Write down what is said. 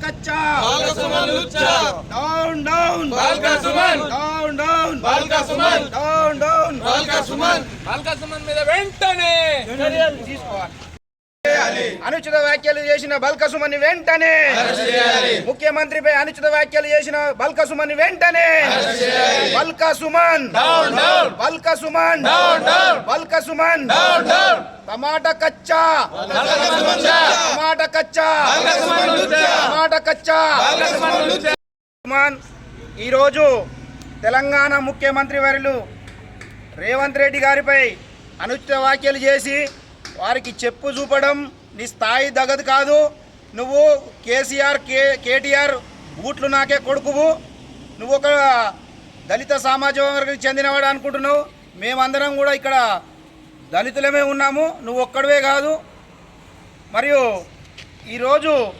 కచ్చా! Balka Suman లుచ్చా! Down down! Balka Suman! Down down! Balka Suman! Down down! Balka Suman! Balka Suman మీద వెంటనే చర్యలు తీసుకోవాలి. అనుచిత వ్యాఖ్యలు చేసిన బల్కసుమని వెంటనే. ముఖ్యమంత్రిపై అనుచిత వ్యాఖ్యలు చేసిన బల్కసుమని వెంటనే. బల్కసుమన్. బల్కసుమన్. బల్కసుమన్. టమాటా కచ్చా. టమాటా కచ్చా. టమాటా కచ్చా. ఈరోజు తెలంగాణ ముఖ్యమంత్రి వర్యులు రేవంత్ రెడ్డి గారిపై అనుచిత వ్యాఖ్యలు చేసి వారికి చెప్పు చూపడం నీ స్థాయి దగదు కాదు. నువ్వు కేసీఆర్ కే కేటీఆర్ బూట్లు నాకే కొడుకువు. నువ్వు ఒక దళిత సామాజిక వర్గానికి చెందినవాడు అనుకుంటున్నావు. మేమందరం కూడా ఇక్కడ దళితులమే ఉన్నాము. నువ్వు ఒక్కడవే కాదు. మరియు ఈరోజు